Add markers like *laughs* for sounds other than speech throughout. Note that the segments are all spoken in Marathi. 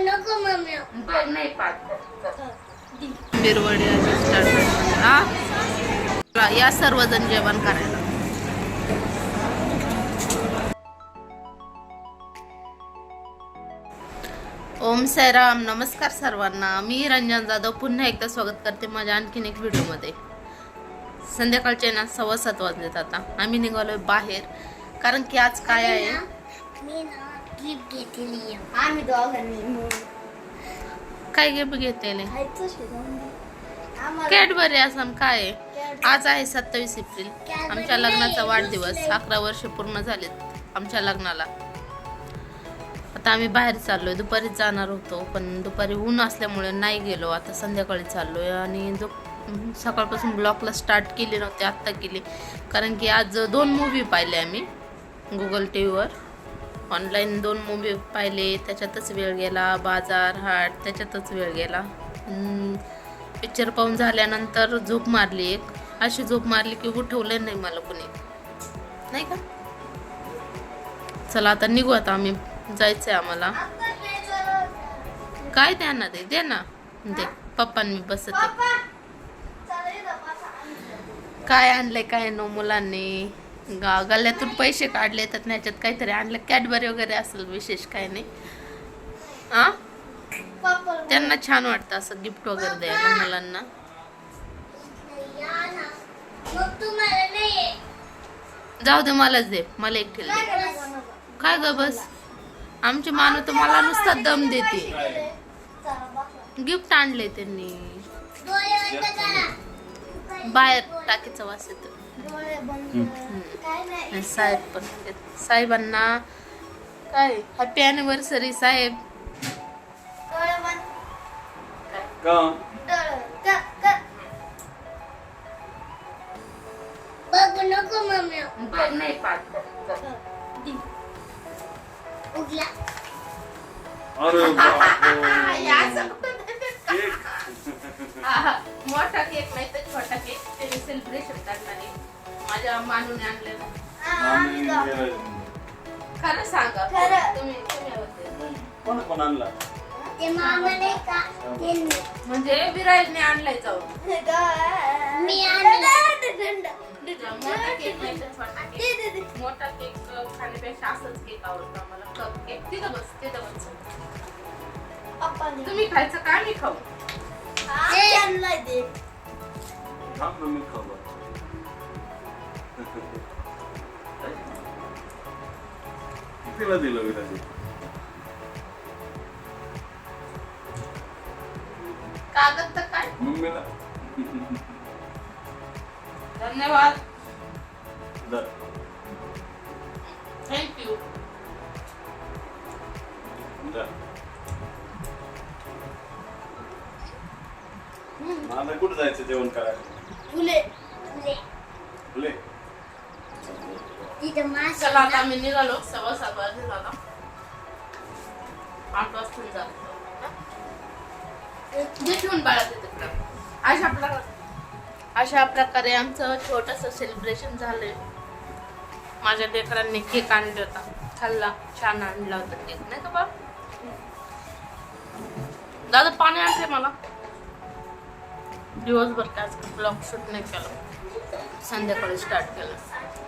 नको मम्मी. बघ नाही पाहत. बिरवडी अशी स्टार्ट हा? चला, या सर्वजण जेवण करायला. ओम साईराम नमस्कार सर्वांना. मी रंजन जाधव. पुन्हा एकदा स्वागत करते माझ्या आणखीन एक व्हिडिओमध्ये. संध्याकाळचे ना सव्वा सात वाजलेत आता. आम्ही निघालोय बाहेर. कारण की आज काय आहे? ट्रिप घेतली आम्ही दोघांनी काय गिफ्ट घेतलेले? कॅडबरी असं काय? आज आहे सत्तावीस एप्रिल. आमच्या लग्नाचा वाढदिवस. अकरा वर्ष पूर्ण झालेत आमच्या लग्नाला. आता आम्ही बाहेर चाललोय. दुपारीच जाणार होतो पण दुपारी ऊन असल्यामुळे नाही गेलो. आता संध्याकाळी चाललोय आणि जो सकाळपासून ब्लॉकला स्टार्ट केली नव्हती आत्ता केली. कारण की आज दोन मूवी पाहिले आम्ही गुगल टी व्हीवर ऑनलाईन दोन मूवी पाहिले त्याच्यातच वेळ गेला बाजार हाट त्याच्यातच वेळ गेला. पिक्चर पाहून झाल्यानंतर झोप मारली एक. अशी झोप मारली की उठवलं नाही मला कुणी. नाही का? चला आता निघू आता आम्ही. जायचंय आम्हाला. काय द्या ना ते? दे ना. दे. पप्पांनी मी बसते. काय आणलंय काय नो मुलांनी? गा गल्ल्यातून पैसे काढले तर त्याच्यात काहीतरी आणलं. कॅडबरी वगैरे असेल विशेष काय नाही. आ? त्यांना छान वाटतं असं गिफ्ट वगैरे द्यायला मुलांना. जाऊ दे मलाच दे. मला एक दे. काय ग बस? आमची मानव तर मला नुसता दम देते. गिफ्ट आणले त्यांनी. बाहेर टाकीचा वास येतो. आणि साहेब पण. साहेबांना काय? हॅपी अॅनिव्हर्सरी साहेब. *laughs* मोठा केक नाही तर छोटा केक ते सेलिब्रेशन करणारे माझ्या मानूने आणलेला. आम्ही गेलो. खरं सांगा. खरं. तुम्ही तुम्ही होते कोण कोण आणला? ते मामा नाही का? म्हणजे विराजने आणलाय जाऊन. मी आणला. मोठा केक नाही तर छोटा दे, केक दे, दे. मोठा केक खाण्यापेक्षा असंच केक आवडतो मला कप केक. तिथं बस तिथं बस. तुम्ही खायचं का? मी खाऊ. हा. थांब ना मी खबर कितीला दिलं विराजी कागद तर काय? मम्मीला. धन्यवाद. थँक्यू. आता कुठं जायचं जेवण करायला? फुले. फुले तिथं मासे चला आता आम्ही निघालो. सव्वा सात वाजले झाला. आठ वाजता जातो जे ठेवून बाळा तिकडं अशा प्रकारे अशा प्रकारे आमचं छोटस सेलिब्रेशन झालंय. माझ्या लेकरांनी केक आणला होता. खाल्ला छान आणला होता केक नाही का बा दादा पाणी आणले मला. दिवसभर काय ब्लॉग शूट नाही केलं. संध्याकाळी स्टार्ट केलं.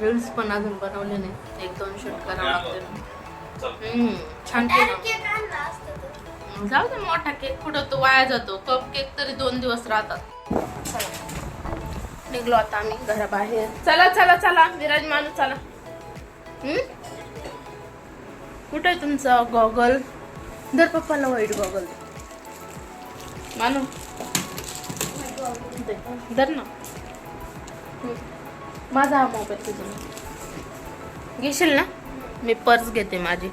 रील्स पण अजून बनवले नाही. एक दोन शूट करावं लागते छान. जाऊ दे मोठा केक कुठं तो वाया जातो. कप केक तरी दोन दिवस राहतात. चला. निघलो आता आम्ही घराबाहेर. चला चला चला. विराज मानू चला. हम्म? कुठे आहे तुमचा गॉगल दर पप्पाला वाईट गॉगल मानू. दे. धर ना. माझा हा मोबाईल तुझा घेशील ना? मी पर्स घेते माझी.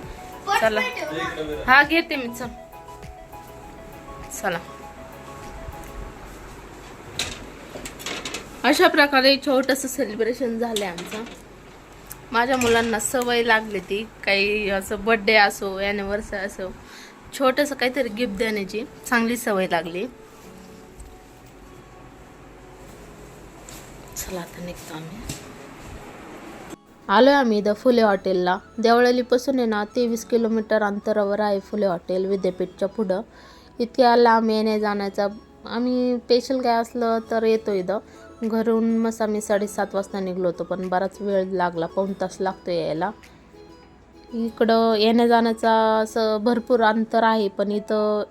चला. हा घेते मी चल. चला. अशा प्रकारे छोटस सेलिब्रेशन झालंय आमचं. माझ्या मुलांना सवय लागली ती. काही असं बड्डे असो ॲनिव्हर्सरी असो छोटंसं काहीतरी गिफ्ट देण्याची चांगली सवय लागली. चला आता निघतो आम्ही. आलो आहे आम्ही इथं फुले हॉटेलला. देवळालीपासून आहे ना तेवीस किलोमीटर अंतरावर आहे फुले हॉटेल विद्यापीठच्या पुढं. इतक्या लांब येण्या जाण्याचा आम्ही स्पेशल काय असलं तर येतो इथं. घरून मस्त आम्ही साडेसात वाजता निघलो होतो पण बराच वेळ लागला पाऊण तास लागतो यायला. इकडं येण्या जाण्याचा असं भरपूर अंतर आहे पण इथं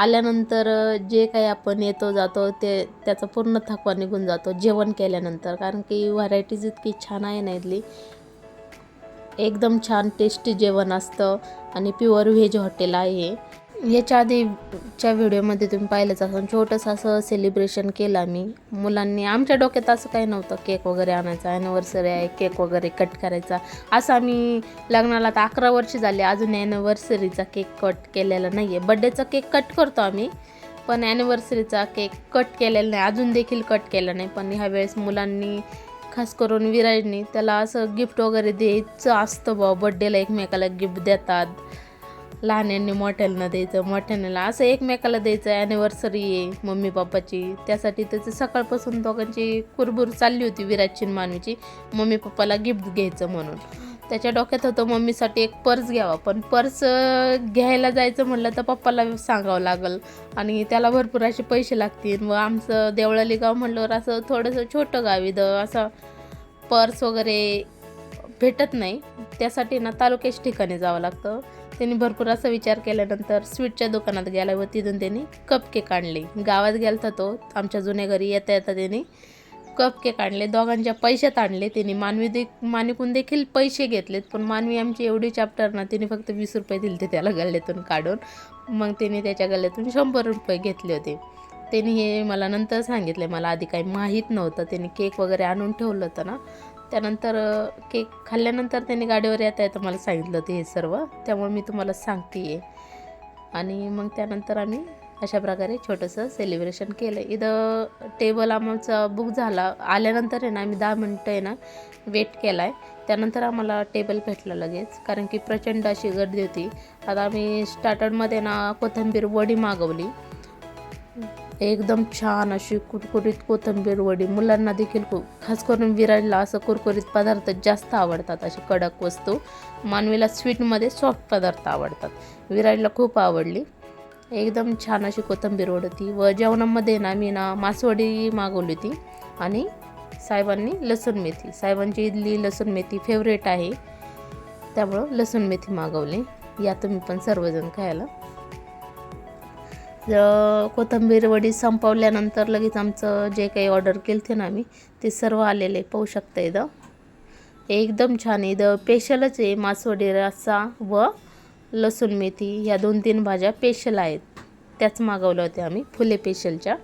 आल्यानंतर जे काही आपण येतो जातो ते त्याचा पूर्ण थकवा निघून जातो जेवण केल्यानंतर. कारण की व्हरायटीज इतकी छान आहे ना इथली. एकदम छान टेस्टी जेवण असतं. आणि प्युअर व्हेज हॉटेल आहे. याच्या आधीच्या व्हिडिओमध्ये तुम्ही पाहिलंच असं छोटंसं असं सेलिब्रेशन केलं आम्ही. मुलांनी आमच्या डोक्यात असं काही नव्हतं केक वगैरे आणायचा ॲनिव्हर्सरी आहे केक वगैरे कट करायचा. असं आम्ही लग्नाला आता अकरा वर्ष झाले अजून ॲनिव्हर्सरीचा केक कट केलेला नाही आहे बड्डेचा केक कट करतो आम्ही पण ॲनिव्हर्सरीचा केक कट केलेला नाही. अजून देखील कट केला नाही पण ह्या वेळेस मुलांनी खास करून विराजनी त्याला असं गिफ्ट वगैरे द्यायचं असतं बा बड्डेला एकमेकाला गिफ्ट देतात. लहान्यांनी मोठ्यांना द्यायचं मोठ्यांना असं एकमेकाला द्यायचं ॲनिव्हर्सरी आहे मम्मी पप्पाची त्यासाठी त्याचं सकाळपासून दोघांची कुरबुर चालली होती विराजची मानवीची. मम्मी पप्पाला गिफ्ट घ्यायचं म्हणून. त्याच्या डोक्यात होतं मम्मीसाठी एक पर्स घ्यावा. पण पर्स घ्यायला जायचं म्हटलं तर पप्पाला सांगावं लागल. आणि त्याला भरपूर असे पैसे लागतील. व आमचं देवळाली गाव म्हटल्यावर असं थोडंसं छोटं गाव इथं असं पर्स वगैरे भेटत नाही. त्यासाठी ना तालुक्याच्या ठिकाणी जावं लागतं. त्यांनी भरपूर असा विचार केल्यानंतर स्वीटच्या दुकानात गेला व तिथून त्यांनी कप केक आणले. गावात गेलता तो आमच्या जुन्या घरी येता येता त्यांनी कप केक आणले. दोघांच्या पैशात आणले. त्यांनी मानवी दे मानिकून देखील पैसे घेतलेत पण मानवी आमची एवढी चॅप्टर ना तिने फक्त वीस रुपये दिले ते त्याला गल्ल्यातून काढून. मग तिने त्याच्या गल्ल्यातून शंभर रुपये घेतले होते. त्यांनी हे मला नंतर सांगितले. मला आधी काही माहीत नव्हतं. त्यांनी केक वगैरे आणून ठेवलं होतं ना. त्यानंतर केक खाल्ल्यानंतर त्यांनी गाडीवर येता येतं मला सांगितलं होतं हे सर्व. त्यामुळे मी तुम्हाला सांगते आहे आणि मग त्यानंतर आम्ही अशा प्रकारे छोटंसं सेलिब्रेशन केलं. इथं टेबल आमचा बुक झाला. आल्यानंतर आहे ना आम्ही दहा मिनटं आहे ना वेट केला आहे त्यानंतर आम्हाला टेबल भेटलं लगेच. कारण की प्रचंड अशी गर्दी होती. आता आम्ही स्टार्टरमध्ये ना कोथिंबीर वडी मागवली. एकदम छान अशी कुरकुरीत कोथंबीर वडी. मुलांना देखील खूप खास करून विराजला असं कुरकुरीत पदार्थ जास्त आवडतात अशी कडक वस्तू. मानवीला स्वीटमध्ये सॉफ्ट पदार्थ आवडतात. विराजला खूप आवडली. एकदम छान अशी कोथंबीर वड होती. व जेवणामध्ये ना मी ना मासवडी मागवली होती. आणि साहेबांनी लसूण मेथी. साहेबांची इडली लसूण मेथी फेवरेट आहे. त्यामुळं लसूण मेथी मागवली. या तुम्ही पण सर्वजण खायला. कोथिंबीर वडी संपवल्यानंतर लगेच आमचं जे काही ऑर्डर केलं ते ना आम्ही ते सर्व आलेले पाहू शकता इथं. एकदम छान इथं स्पेशलच आहे मासवडी रस्सा व लसूण मेथी ह्या दोन तीन भाज्या स्पेशल आहेत. त्याच मागवल्या होत्या आम्ही फुले स्पेशलच्या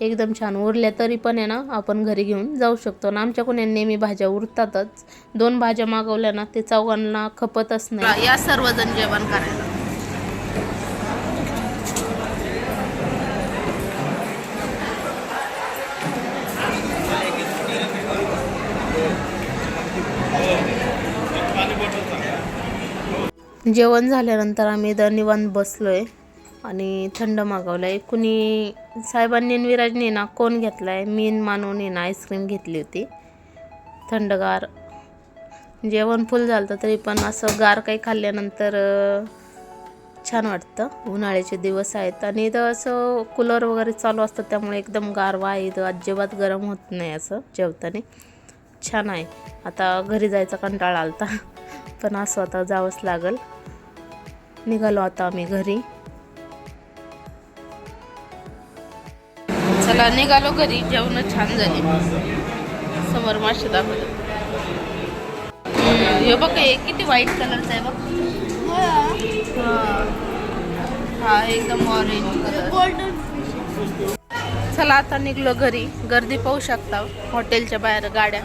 एकदम छान. उरल्या तरी पण आहे ना आपण घरी घेऊन जाऊ शकतो. आणि आमच्याकडून या नेहमी भाज्या उरतातच. दोन भाज्या मागवल्या ना ते चौघांना खपतच नाही. या सर्वजण जेवण करायला. जेवण झाल्यानंतर आम्ही इथं निवांत बसलो आहे आणि थंड मागवलं आहे कुणी साहेबांनी विराजने ना कोण घेतला आहे मीन मानून ना आईस्क्रीम घेतली होती. थंडगार. जेवण फुल झालं होतं तरी पण असं गार काही खाल्ल्यानंतर छान वाटतं. उन्हाळ्याचे दिवस आहेत आणि इथं असं कूलर वगैरे चालू असतं त्यामुळे एकदम गारवा आहे इथं अजिबात गरम होत नाही असं जेवताना. छान आहे. आता घरी जायचा कंटाळा आलता. पण असं आता जावंच लागेल. निघालो आता आम्ही घरी. चला निघालो घरी. जेवण छान झाली. समोर मासे दाखवलं हे बघ किती व्हाईट कलरचा आहे बघ. हा. एकदम ऑरेंज कलर चला आता निघलो घरी. गर्दी पाहू शकता. हॉटेलच्या बाहेर गाड्या.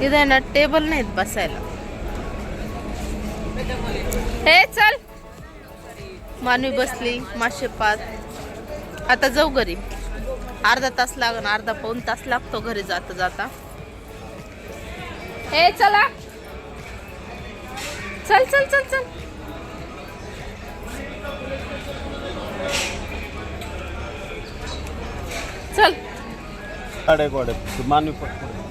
तिथे ना टेबल नाहीत बसायला. हे चल. मानवी बसली मासे पाच आता जाऊ घरी. अर्धा तास लागन अर्धा पाऊन तास लागतो घरी जाता जाता. हे चला. चल चल चल चल. चल. अडे गोडे मानवी पटकन.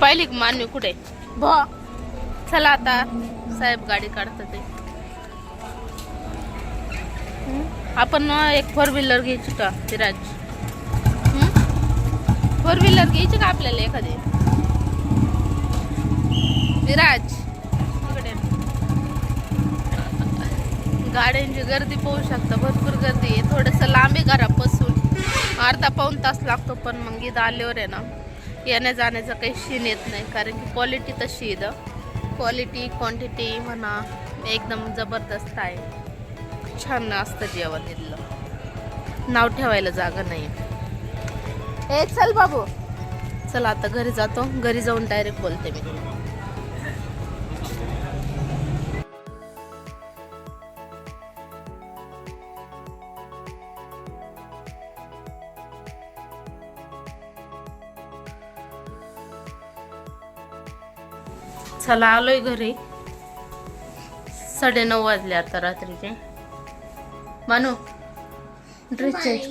पाहिली मानवी कुठे? भ. चला आता. साहेब गाडी काढतात ते? आपण एक फोर व्हीलर घ्यायची का विराज फोर व्हीलर घ्यायची का आपल्याला एखादी? विराज इकडे गाड्यांची गर्दी पाहू शकता भरपूर गर्दी आहे. थोडंसं लांब आहे घरापासून अर्धा पाऊन तास लागतो पण मग इथं आल्यावर आहे ना येण्या जाण्याचा काही सीन येत नाही. कारण की क्वालिटी तशी इथं. क्वालिटी क्वांटिटी म्हणा एकदम जबरदस्त आहे. छान असतं जेवण इथलं. नाव ठेवायला जागा नाही. ए चल बाबू. चला आता घरी जातो. घरी जाऊन डायरेक्ट बोलते मी. चला आलोय घरी. साडे नऊ वाजले आता रात्रीचे. मानू ड्रेस चेंज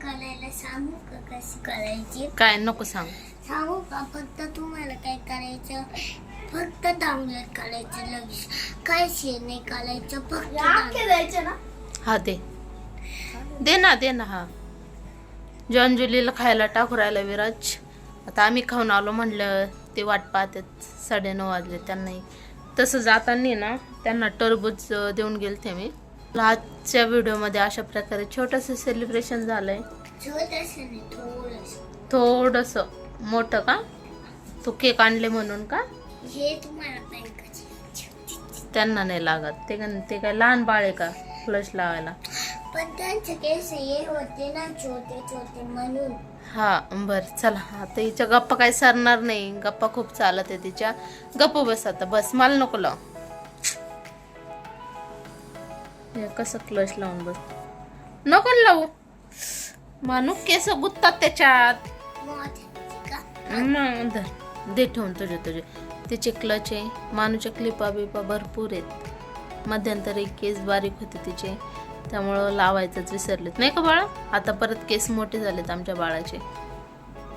कर. करायची? काय नको सांग. सांगू का? फक्त तुम्हाला काय करायचं? फक्त डाउनलोड करायचं लगेच. काय शेअर नाही करायचं फक्त download. ना? हा दे. दे ना दे ना हा. जॉनजुलीला खायला टाकू राहिला विराज. आता आम्ही खाऊन आलो म्हणलं. ते वाट पाहतात. साडे नऊ वाजले त्यांनाही. तसं जाताना ना त्यांना टरबूज देऊन गेले ते मी. आजच्या व्हिडिओमध्ये अशा प्रकारे छोटंसं सेलिब्रेशन झालंय. आहे थोडस थोडंसं मोठं का? तू केक आणले म्हणून का? त्यांना नाही लागत. ते ते काय लहान बाळ आहे का? फ्लश लावायला. पण त्यांचे केस हे होते ना छोटे छोटे म्हणून. हा बर चला. आता हिच्या गप्पा काही सरणार नाही. गप्पा खूप चालत आहे तिच्या गप्प बस आता बस. मला नको लाव. हे कसं क्लच लावून बस. नको लावू. मानू केस गुत्तात त्याच्यात. मग धर. दे ठेवून तुझे तुझे. तिचे क्लच आहे. मानूच्या क्लिपा बिपा भरपूर आहेत. मध्यंतरी केस बारीक होते तिचे. त्यामुळं लावायचंच विसरलेत नाही का बाळा? आता परत केस मोठे झालेत आमच्या बाळाचे.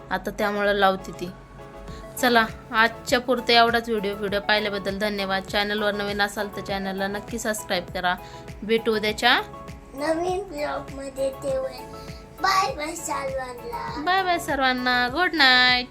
आता त्यामुळं लावते ती. चला आजच्या पुरते एवढाच व्हिडिओ व्हिडिओ पाहिल्याबद्दल धन्यवाद. चॅनलवर नवीन असाल तर चॅनलला नक्की सबस्क्राईब करा. भेटू उद्याच्या. नवीन ब्लॉगमध्ये तेव्हा. बाय बाय सर्वांना. बाय बाय सर्वांना. Good night